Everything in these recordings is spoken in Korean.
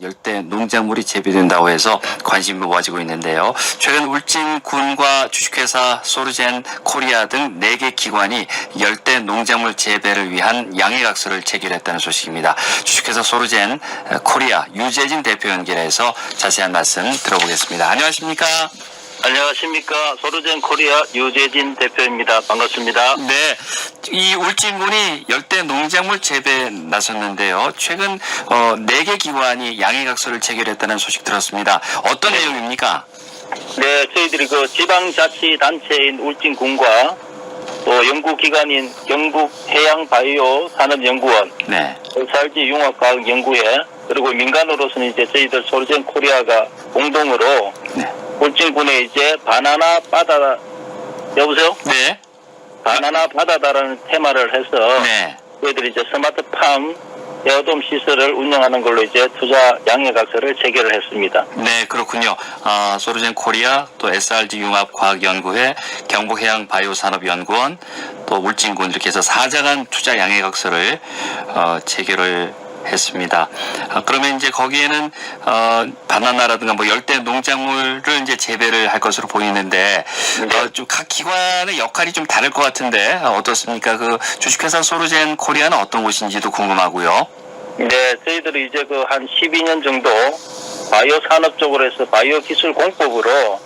열대 농작물이 재배된다고 해서 관심이 모아지고 있는데요. 최근 울진군과 주식회사 소르젠 코리아 등 4개 기관이 열대 농작물 재배를 위한 양해각서를 체결했다는 소식입니다. 주식회사 소르젠 코리아 유재진 대표 연결해서 자세한 말씀 들어보겠습니다. 안녕하십니까? 안녕하십니까. 소르젠 코리아 유재진 대표입니다. 반갑습니다. 네, 이 울진군이 열대 농작물 재배에 나섰는데요. 최근 어, 4개 기관이 양해각서를 체결했다는 소식 들었습니다. 어떤 내용입니까? 네, 저희들이 그 지방자치단체인 울진군과 또 연구기관인 경북해양바이오 산업연구원, 네. SRG 융합과학연구회, 그리고 민간으로서는 이제 저희들 소르젠 코리아가 공동으로 네. 울진군에 이제 바나나 바다, 여보세요? 네. 바나나 바다다라는 테마를 해서 네. 저희들이 이제 스마트팜 에어돔 시설을 운영하는 걸로 이제 투자 양해 각서를 체결을 했습니다. 네, 그렇군요. 아, 소르젠 코리아, 또 SRG 융합 과학연구회, 경북해양 바이오산업연구원, 또 울진군 이렇게 해서 사자간 투자 양해 각서를 어, 체결을 했습니다. 아, 그러면 이제 거기에는 어, 바나나라든가 뭐 열대 농작물을 이제 재배를 할 것으로 보이는데 어, 좀각 기관의 역할이 좀 다를 것 같은데 어, 어떻습니까? 그 주식회사 소르젠 코리아는 어떤 곳인지도 궁금하고요. 네, 저희들이 이제 그 한 12년 정도 바이오 산업 쪽으로 해서 바이오 기술 공법으로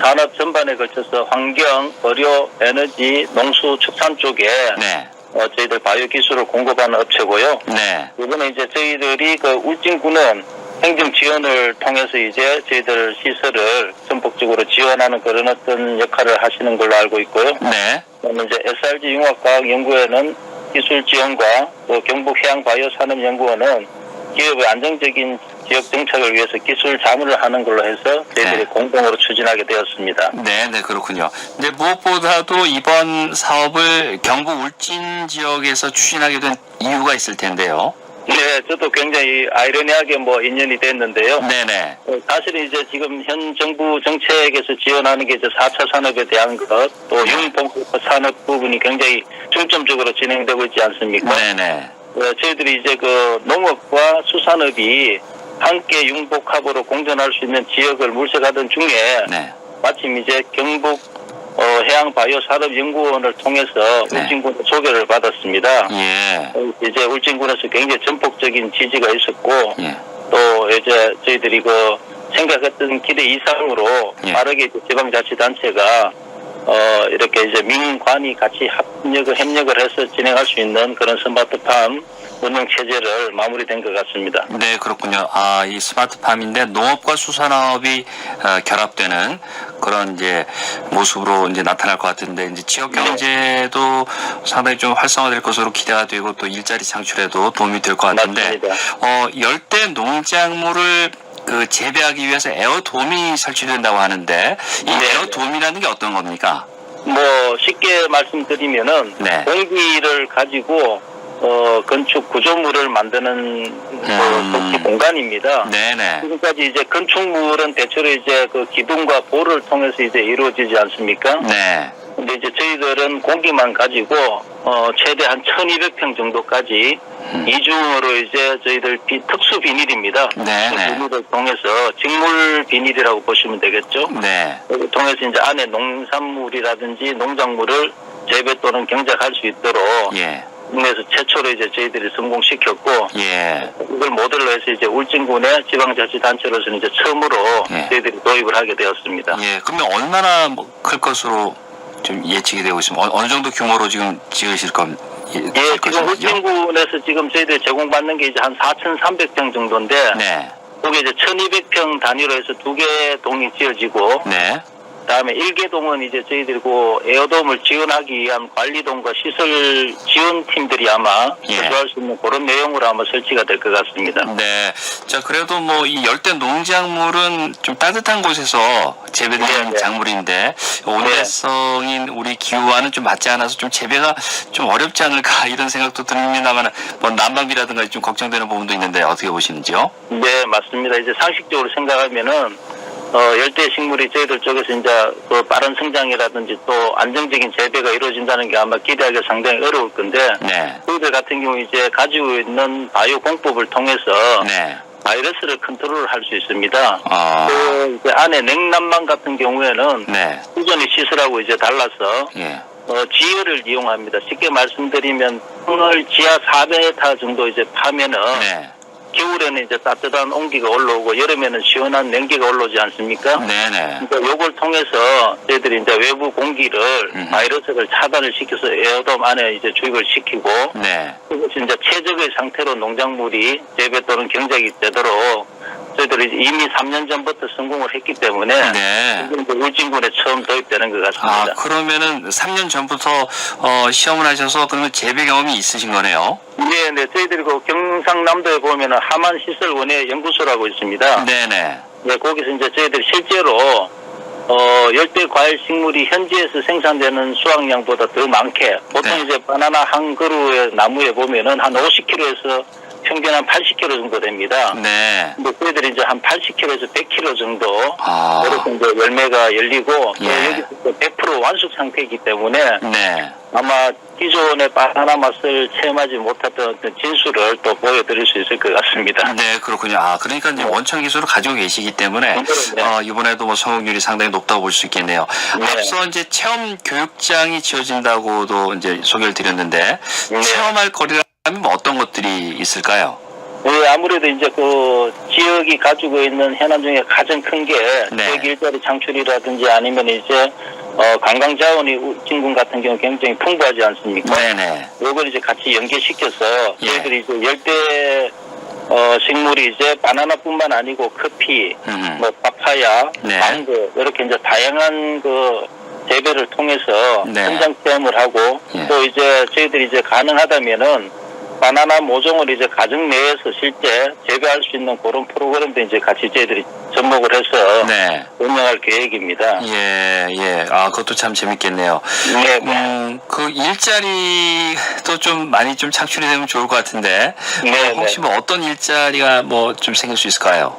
산업 전반에 걸쳐서 환경, 의료, 에너지, 농수, 축산 쪽에 네, 어, 저희들 바이오 기술을 공급하는 업체고요. 네, 이번에 이제 저희들이 그 울진군은 행정 지원을 통해서 이제 저희들 시설을 전폭적으로 지원하는 그런 어떤 역할을 하시는 걸로 알고 있고요. 네, 그다음에 이제 SRG 융합과학 연구회는 기술 지원과 또 경북 해양 바이오 산업 연구원은 기업의 안정적인 지역 정착을 위해서 기술 자문을 하는 걸로 해서 저희들이 네. 공동으로 추진하게 되었습니다. 네, 네, 그렇군요. 근데 무엇보다도 이번 사업을 경북 울진 지역에서 추진하게 된 이유가 있을 텐데요. 네, 저도 굉장히 아이러니하게 뭐 인연이 됐는데요. 네네. 어, 사실은 이제 지금 현 정부 정책에서 지원하는 게 이제 4차 산업에 대한 것, 또 융복 산업 부분이 굉장히 중점적으로 진행되고 있지 않습니까? 네네. 어, 저희들이 이제 그 농업과 수산업이 함께 융복합으로 공존할 수 있는 지역을 물색하던 중에 네. 마침 이제 경북 어, 해양바이오산업연구원을 통해서 네. 울진군 소개를 받았습니다. 예. 어, 이제 울진군에서 굉장히 전폭적인 지지가 있었고 예. 또 이제 저희들이 그 생각했던 기대 이상으로 예. 빠르게 지방자치단체가 어 이렇게 이제 민관이 같이 합력을 협력을 해서 진행할 수 있는 그런 스마트팜 운영 체제를 마무리된 것 같습니다. 네, 그렇군요. 아, 이 스마트팜인데 농업과 수산업이 어, 결합되는 그런 이제 모습으로 이제 나타날 것 같은데 이제 지역 네. 경제도 상당히 좀 활성화될 것으로 기대가 되고 또 일자리 창출에도 도움이 될 것 같은데 맞습니다. 어, 열대 농작물을 그 재배하기 위해서 에어돔이 설치된다고 하는데 이 네. 에어돔이라는 게 어떤 겁니까? 뭐 쉽게 말씀드리면은 네. 공기를 가지고 어 건축 구조물을 만드는 음. 그 독지 공간입니다. 네네. 지금까지 이제 건축물은 대체로 이제 그 기둥과 볼을 통해서 이제 이루어지지 않습니까? 네. 근데 이제 저희들은 공기만 가지고 어 최대 한 1200평 정도까지 음. 이중으로 이제 저희들 비, 특수 비닐입니다. 네, 그 네. 비닐을 통해서 직물 비닐이라고 보시면 되겠죠. 네. 통해서 이제 안에 농산물이라든지 농작물을 재배 또는 경작할 수 있도록 예. 국내에서 최초로 이제 저희들이 성공시켰고 예. 이걸 모델로 해서 이제 울진군의 지방자치단체로서는 이제 처음으로 예. 저희들이 도입을 하게 되었습니다. 예, 그러면 얼마나 뭐클 것으로 좀 예측이 되고 있으면 어, 어느 정도 규모로 지금 지으실 건 예, 예, 지금? 울진군에서 지금 저희들이 제공받는 게 이제 한 4,300평 정도인데, 네, 거기 이제 1,200평 단위로 해서 두 개 동이 지어지고, 네, 그 다음에 1개 동은 이제 저희들이 그 에어돔을 지원하기 위한 관리동과 시설 지원 팀들이 아마 예. 협조할 수 있는 그런 내용으로 아마 설치가 될 것 같습니다. 네. 자, 그래도 뭐 이 열대 농작물은 좀 따뜻한 곳에서 재배되는 네, 네. 작물인데 온대성인 우리 기후와는 좀 맞지 않아서 좀 재배가 좀 어렵지 않을까 이런 생각도 듭니다만 뭐 난방비라든가 좀 걱정되는 부분도 있는데 어떻게 보시는지요? 네, 맞습니다. 이제 상식적으로 생각하면은 어, 열대 식물이 저희들 쪽에서 이제 그 빠른 성장이라든지 또 안정적인 재배가 이루어진다는 게 아마 기대하기 상당히 어려울 건데 네, 저희들 같은 경우 이제 가지고 있는 바이오 공법을 통해서 네, 바이러스를 컨트롤 할 수 있습니다. 아, 그 이제 안에 냉난방 같은 경우에는 네. 기존의 시설하고 이제 달라서 예. 어, 지열을 이용합니다. 쉽게 말씀드리면 오늘 지하 400m 정도 이제 파면은 네. 겨울에는 이제 따뜻한 온기가 올라오고 여름에는 시원한 냉기가 올라오지 않습니까? 네네. 그러니까 요걸 통해서 저희들이 이제 외부 공기를 음. 바이러스를 차단을 시켜서 에어돔 안에 이제 주입을 시키고 네. 그것이 이제 최적의 상태로 농작물이 재배 또는 경작이 되도록 저희들이 이미 3년 전부터 성공을 했기 때문에 네. 지금 그 울진군에 처음 도입되는 것 아, 같습니다. 그러면은 3년 전부터 어, 시험을 하셔서 그러면 재배 경험이 있으신 거네요. 네, 네, 저희들이 그 경상남도에 보면은 하만 시설원의 연구소라고 있습니다. 네네. 네, 거기서 이제 저희들이 실제로 어, 열대 과일 식물이 현지에서 생산되는 수확량보다 더 많게 보통 네. 이제 바나나 한 그루의 나무에 보면은 한 50kg에서 평균 한 80kg 정도 됩니다. 네. 근데 저희들이 이제 한 80kg에서 100kg 정도 아. 이렇게 이제 열매가 열리고 또 예. 여기서 100% 완숙 상태이기 때문에 네. 아마 기존의 바나나 맛을 체험하지 못했던 어떤 진수를 또 보여드릴 수 있을 것 같습니다. 네, 그렇군요. 아, 그러니까 이제 원천 기술을 가지고 계시기 때문에 네. 어, 이번에도 뭐 성공률이 상당히 높다고 볼 수 있겠네요. 네. 앞서 이제 체험 교육장이 지어진다고도 이제 소개를 드렸는데 네. 체험할 거리라 면뭐 어떤 것들이 있을까요? 네, 아무래도 이제 그 지역이 가지고 있는 현안 중에 가장 큰 게 네. 지역 일자리 창출이라든지 아니면 이제 어, 관광 자원이 울진군 같은 경우 굉장히 풍부하지 않습니까? 네네. 요걸 이제 같이 연계시켜서 예. 저희들이 이제 열대 어, 식물이 이제 바나나뿐만 아니고 커피, 음. 뭐 파파야, 네. 망고 이렇게 이제 다양한 그 재배를 통해서 네. 현장 체험을 하고 예. 또 이제 저희들이 이제 가능하다면은 바나나 모종을 이제 가정 내에서 실제 재배할 수 있는 그런 프로그램도 이제 같이 저희들이 접목을 해서 네. 운영할 계획입니다. 예, 예. 아, 그것도 참 재밌겠네요. 네, 음, 그 일자리도 좀 많이 좀 창출이 되면 좋을 것 같은데 네, 어, 혹시 뭐 어떤 일자리가 뭐 좀 생길 수 있을까요?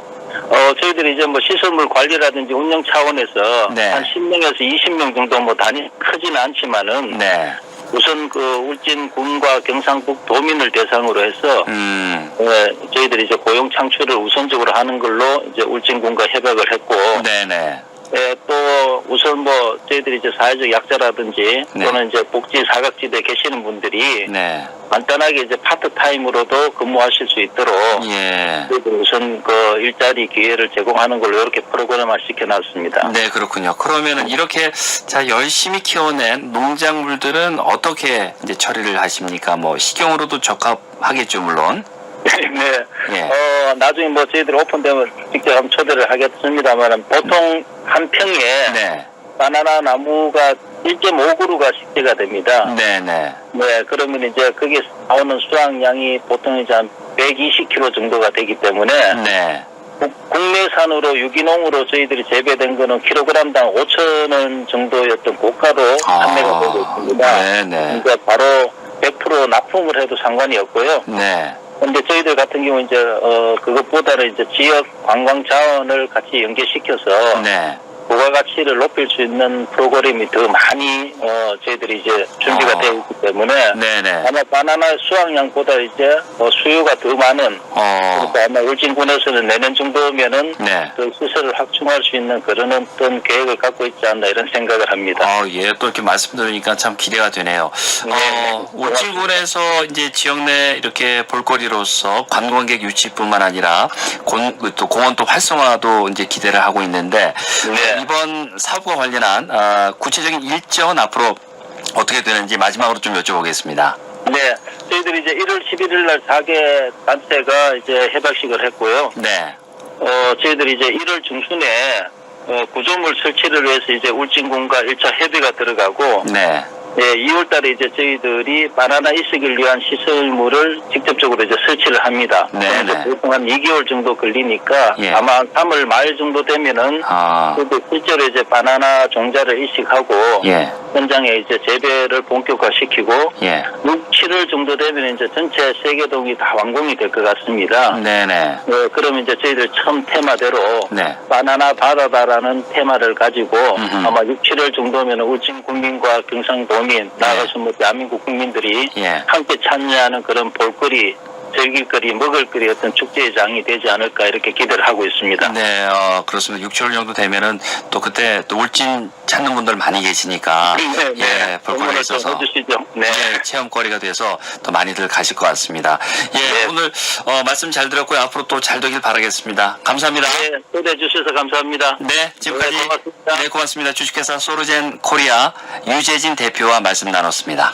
어, 저희들이 이제 뭐 시설물 관리라든지 운영 차원에서 네. 한 10명에서 20명 정도 뭐 단위 크지는 않지만은 네. 우선 그 울진 군과 경상북 도민을 대상으로 해서 음, 예, 저희들이 이제 고용 창출을 우선적으로 하는 걸로 이제 울진 군과 협약을 했고 네네. 예, 또 우선 뭐 저희들이 이제 사회적 약자라든지 네. 또는 이제 복지 사각지대에 계시는 분들이 네. 간단하게 이제 파트타임으로도 근무하실 수 있도록 예. 우선 그 일자리 기회를 제공하는 걸로 이렇게 프로그램을 시켜놨습니다. 네, 그렇군요. 그러면은 이렇게 자 열심히 키워낸 농작물들은 어떻게 이제 처리를 하십니까? 뭐 식용으로도 적합하겠죠, 물론. 네. 예. 어, 나중에 뭐 저희들 오픈되면 직접 한번 초대를 하겠습니다만 보통 한 평에 네. 바나나 나무가 1.5그루가 식재가 됩니다. 네, 네. 네, 그러면 이제 거기에 나오는 수확량이 보통 이제 한 120kg 정도가 되기 때문에 네. 국- 국내산으로 유기농으로 저희들이 재배된 거는 킬로그램당 5천 원 정도였던 고가로 판매가 되고 있습니다. 아, 네, 네. 그러니까 바로 100% 납품을 해도 상관이 없고요. 네. 근데 저희들 같은 경우 이제 어 그것보다는 이제 지역 관광 자원을 같이 연계시켜서 네. 부가 가치를 높일 수 있는 프로그램이 더 많이 어 저희들이 이제 준비가 아. 되어 있기 때문에 네, 네. 아마 바나나 수확량보다 이제 어, 수요가 더 많은 어. 그러니까 아마 울진군에서는 내년 정도면은 네. 그 시설을 확충할 수 있는 그런 어떤 계획을 갖고 있지 않나 이런 생각을 합니다. 어, 예, 또 이렇게 말씀 들으니까 참 기대가 되네요. 네, 어, 네. 울진군에서 이제 지역 내 이렇게 볼거리로서 관광객 유치뿐만 아니라 공, 그또 공원 또 활성화도 이제 기대를 하고 있는데 네. 이번 사업과 관련한 아, 구체적인 일정은 앞으로 어떻게 되는지 마지막으로 좀 여쭤보겠습니다. 네, 저희들이 이제 1월 11일 날 4개 단체가 이제 개박식을 했고요. 네. 어, 저희들이 이제 1월 중순에 어, 구조물 설치를 위해서 이제 울진군과 1차 협의가 들어가고 네. 네, 2월 달에 이제 저희들이 바나나 이식을 위한 시설물을 직접적으로 이제 설치를 합니다. 네. 보통 한 2개월 정도 걸리니까 예. 아마 3월 말 정도 되면은 아, 실제로 이제 바나나 종자를 이식하고 예. 현장에 이제 재배를 본격화시키고 예. 6, 7월 정도 되면 이제 전체 세계동이 다 완공이 될 것 같습니다. 네네. 네, 그러면 이제 저희들 처음 테마대로 네. 바나나 바다다라는 테마를 가지고 음흠. 아마 6, 7월 정도면 울진 국민과 경상도민 나아가서 뭐 대한민국 국민들이 예. 함께 참여하는 그런 볼거리 즐길거리, 먹을거리 어떤 축제의 장이 되지 않을까 이렇게 기대를 하고 있습니다. 네, 어, 그렇습니다. 6개월 정도 되면은 또 그때 또 울진 찾는 분들 많이 계시니까 네, 예, 볼거리가 응원을 좀 있어서. 네. 예, 체험거리가 돼서 또 많이들 가실 것 같습니다. 예, 네. 오늘 어, 말씀 잘 들었고요. 앞으로 또 잘 되길 바라겠습니다. 감사합니다. 네, 초대해 주셔서 감사합니다. 네, 지금까지 네, 고맙습니다. 네, 고맙습니다. 주식회사 소르젠 코리아 유재진 대표와 말씀 나눴습니다.